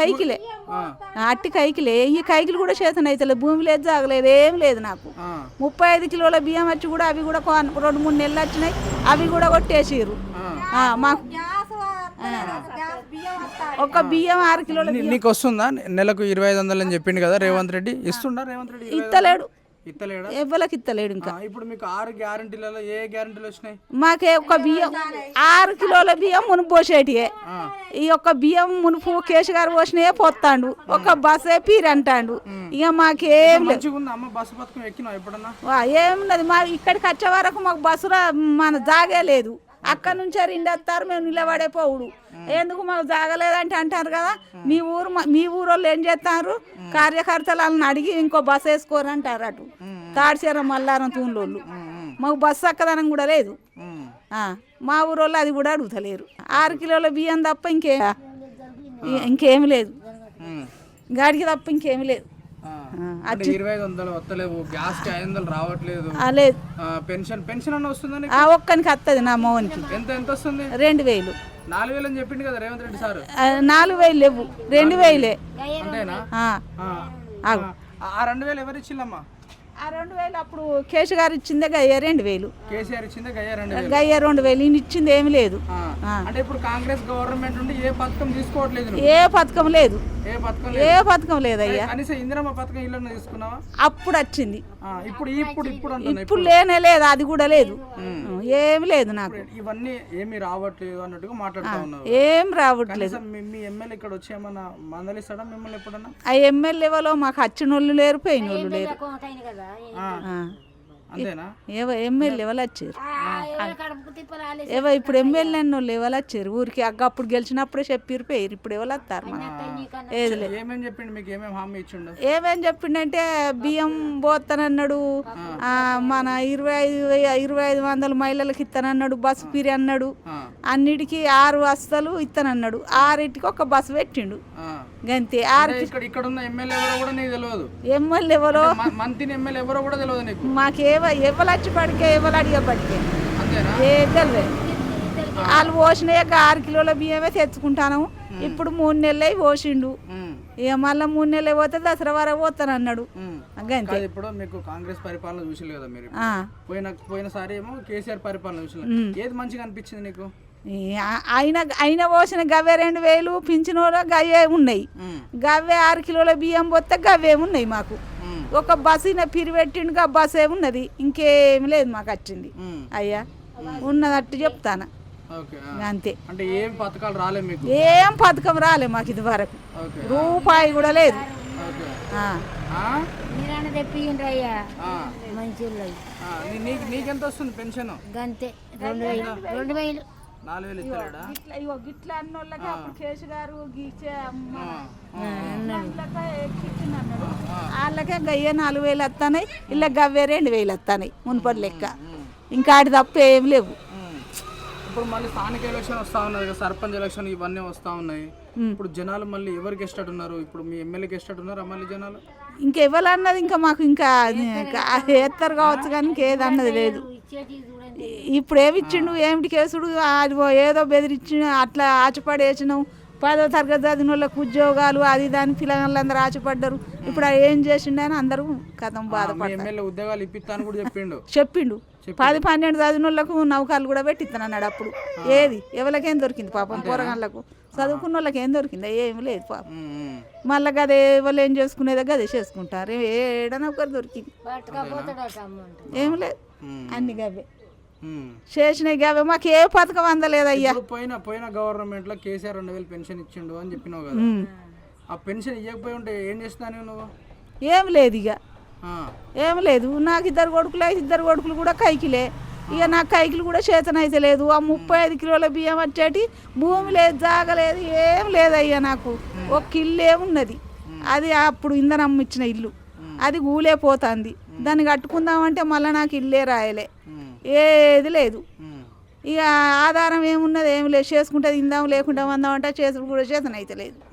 కైకిలే. అట్టి కైకిలే. ఈ కైకిలు కూడా చేతన అయితే భూమి లేదు జాగలేదు ఏం లేదు నాకు. ముప్పై ఐదు కిలోల బియ్యం వచ్చి కూడా అవి కూడా కొన్- రెండు మూడు నెలలు వచ్చినాయి. అవి కూడా. ఆ, మాకు ఒక బియ్యం ఆరు కిలోల నీకు వస్తుందా? నెలకు ఇరవై ఐదు వందలు అని చెప్పిండు కదా రేవంత్ రెడ్డి. ఇస్తుండా రేవంత్ రెడ్డి ఐదు ఇత్తలేడు? ఎవ్వలకి ఇత్తలేడు ఇంకా. ఇప్పుడు మీకు ఆరు గ్యారంటీలలో ఏ గ్యారంటీలు వచ్చినాయి? మాకే ఒక బియ్యం ఆరు కిలోల బియ్యం మునుపు పోసేటియే. ఈ యొక్క బియ్యం మునుపు కేసు గారు పోసినయే పోతాండు ఒక బస్సే పీరు అంటాండు ఇక మాకేం లేదు ఏమున్నది? మా ఇక్కడికి వచ్చే వరకు మాకు బస్సులో మన జాగే లేదు. అక్కడ నుంచి రెండేస్తారు మేము నిలబడే పోవుడు. ఎందుకు మాకు జాగలేదంటే అంటారు కదా మీ ఊరు మా- ఊరు వాళ్ళు ఏం చేస్తారు కార్యకర్తలను అడిగి ఇంకో బస్సు వేసుకోరు అంటారు అటు. తాడిచేర మల్లారం తూన్లోళ్ళు. మాకు బస్సు అక్కదనం కూడా లేదు. మా ఊరోళ్ళు అది కూడా అడుగుతలేరు. ఆరు కిలోల బియ్యం తప్ప ఇంకే ఇంకేమి లేదు. గాడికి తప్ప ఇంకేమి లేదు. ఇరవై ఐదు వందలు వస్తలేవు. గ్యాస్కి ఐదు వందలు రావట్లేదు పెన్షన్ పెన్షన్ అన్న వస్తుందని ఒక్కనికి వస్తుంది నా మోహన్కి. ఎంత ఎంత వస్తుంది? రెండు వేలు. నాలుగు వేలు అని చెప్పిండు కదా రేవంత్ రెడ్డి సార్. నాలుగు వేలు లేవు. రెండు వేలే. అంతేనా? ఆ. రెండు వేలు ఎవరు ఇచ్చిల్లమ్మా ఆ రెండు వేలు అప్పుడు కేసు గారు ఇచ్చిందే గయ్య రెండు వేలు. కేసీఆర్ ఇచ్చిందే గయ్యా రెండు వేలు. గయ్య రెండు వేలు. ఈయన ఇచ్చింది ఏమి లేదు. ఆ. అంటే ఇప్పుడు కాంగ్రెస్ గవర్నమెంట్ నుండి ఏ పథకం తీసుకోవట్లేదు నువ్వు? ఏ పథకం లేదు. ఏ పథకం ఏ పథకం లేదయ్యా కనీసం ఇందిరమ్మ పథకం ఇల్లు తీసుకున్నావా? అప్పుడు వచ్చింది. ఆ, ఇప్పుడు ఇప్పుడు ఇప్పుడు అంటున్నా ఇప్పుడు లేనే లేదు అది కూడా లేదు. ఏమి లేదు నాకు. ఇవన్నీ ఏమీ రావట్లేదు అన్నట్టుగా మాట్లాడుతా ఉన్నారు. ఏం రావట్లేదు. మీ ఎమ్మెల్యే ఇక్కడ వచ్చి ఏమన్నా మందలిస్తాడా మిమ్మల్ని ఎప్పుడన్నా? ఆ ఎమ్మెల్యేలో మాకు వచ్చిన వాళ్ళు లేరు. పోయిన వాళ్ళు లేరు ఎమ్మెల్యే వాళ్ళు వచ్చారు. ఏవో ఇప్పుడు ఎమ్మెల్యే వాళ్ళు ఎవరు వచ్చారు. ఊరికి అగ్గ అప్పుడు గెలిచినప్పుడే చెప్పిరు పోయారు ఇప్పుడు ఎవరు వస్తారు ఏది లేదు. ఏమేం చెప్పిండు? మీకు ఏమేమి హామీ ఇచ్చిండు? ఏమేం చెప్పిండంటే బియ్యం పోతానన్నాడు ఆ, మన ఇరవై ఐదు ఇరవై ఐదు వందల మహిళలకు ఇస్తానన్నాడు బస్సు పిరి అన్నాడు అన్నిటికీ ఆరు వస్తలు ఇస్తానన్నాడు ఆరింటికి ఒక బస్సు పెట్టిండు. ఆ. గంతే ఆరు ఇక్కడ ఇక్కడ ఉన్న ఎమ్మెల్యే ఎవరో కూడా నీకు తెలియదు ఎమ్మెల్యే ఎవరో? మ- మంత్రి ఎమ్మెల్యే ఎవరో కూడా తెలియదు నీకు. మాకేవ ఎవరు వచ్చి పడికే ఎవరు అడిగే పడికే ఏ తెలియదు వాళ్ళు పోసినాక ఆరు కిలోల బియ్యమే తెచ్చుకుంటాను. ఇప్పుడు మూడు నెలలు అయి పోసిండు ఇక మళ్ళీ మూడు నెలలు పోతే దసరా వరకు పోతాను అన్నాడు. కాదు ఇప్పుడు మీకు కాంగ్రెస్ పరిపాలన చూసిల్లు కదా మీరు. పోయిన పోయినసారి ఏమో కేసీఆర్ పరిపాలన చూసిల్లు. ఏది మంచిగా అనిపించింది నీకు? ఆయన ఆయన పోసిన గవ్వే రెండు వేలు పింఛన్ గవ్వే ఉన్నాయి. గవ్వే ఆరు కిలోల బియ్యం పోతే గవ్వే ఉన్నాయి మాకు. ఒక బస్సు పిరి పెట్టిండు ఆ బస్సు ఏమున్నది ఇంకేమి లేదు మాకు వచ్చింది. అయ్యా ఉన్నదట్టు చెప్తాను. అంతే. అంటే ఏం పథకాలు రాలే మీకు? ఏం పథకం రాలే మాకు ఇది వరకు ఓకే. రూపాయి కూడా లేదు. నీకెంత వస్తుంది పెన్షన్? గంతే. రెండు వేలు. రెండు వేలు. నాలుగు వేలు ఇస్తలేడా? ఇట్లా ఇగో గిట్ల అన్న వాళ్ళకి అప్పుడు కేసు గారు గీచే అమ్మ వాళ్ళకే గయ్య నాలుగు వేలు వస్తాయి ఇలా గవ్వే రెండు వేలు వస్తాయి మునుపటి లెక్క. ఇంకా ఆడి తప్ప ఏం లేవు. ఇప్పుడు మళ్ళీ స్థానిక ఎలక్షన్ వస్తా ఉన్నది కదా సర్పంచ్ ఎలక్షన్ ఇవన్నీ వస్తా ఉన్నాయి. ఇప్పుడు జనాలు మళ్ళీ ఎవరికి ఇష్టం ఉన్నారు? ఇప్పుడు మీ ఎమ్మెల్యేకి ఇష్టం ఉన్నారా మళ్ళీ జనాలు? ఇంకెవరు అన్నది ఇంకా మాకు ఇంకా వేస్తారు కావచ్చు కానీ ఇంకేది అన్నది లేదు. ఇప్పుడు ఏమి ఇచ్చిండు ఏమిటి కేసుడు? అది ఏదో బెదిరించి అట్లా ఆశపడేసినాం పదో తరగతి చదివిన వాళ్ళకి ఉద్యోగాలు అది దాని పిల్లలందరూ ఆశపడ్డారు ఇప్పుడు అది ఏం చేసిండు అని అందరూ కథం మీ బాధపడతారు. ఎమ్మెల్యే ఉద్యోగాలు ఇప్పిస్తాను కూడా చెప్పిండు. చెప్పిండు. పది పన్నెండు చదివిన వాళ్ళకు నౌకాలు కూడా పెట్టిస్తాను అన్నాడు అప్పుడు ఏది? ఎవరికేం దొరికింది పాపం పోరగాళ్ళకు? చదువుకున్న వాళ్ళకి ఏం దొరికింది? ఏమి లేదు పాపం. మళ్ళీ గదే వాళ్ళు ఏం చేసుకునేదో గదే చేసుకుంటారు. ఏడన ఒకరు దొరికింది ఏం లేదు. అన్ని గవే. ఉమ్. చేసినాయి గవే మాకు ఏ పథకం అందలేదయ్యా. ఇప్పుడు పోయిన పోయిన గవర్నమెంట్లో కేసీఆర్ రెండు వేలు పెన్షన్ ఇచ్చిండు అని చెప్పినావు కదా. ఆ పెన్షన్ ఇవ్వకపోయి ఉంటే ఏం చేస్తాను నువ్వు? ఏం లేదు ఇక ఏం లేదు. నాకు ఇద్దరు కొడుకులు ఇద్దరు కొడుకులు కూడా కైకిలే. ఇక నాకు కైకిలు కూడా చేతనైతే లేదు. ఆ ముప్పై ఐదు కిలోల బియ్యం వచ్చేటి భూమి లేదు జాగలేదు ఏం లేదయ్యా నాకు. ఒక ఇల్లు ఏమున్నది అది అప్పుడు ఇంధనం ఇచ్చిన ఇల్లు. అది గూలే పోతుంది. దాన్ని కట్టుకుందామంటే మళ్ళీ నాకు ఇల్లే రాయలే. ఏది లేదు. ఇక ఆధారం ఏమున్నది? ఏం లేదు. చేసుకుంటే తిందాం లేకుంటే వందాం అంటే చేసుడు కూడా చేతనైతే లేదు.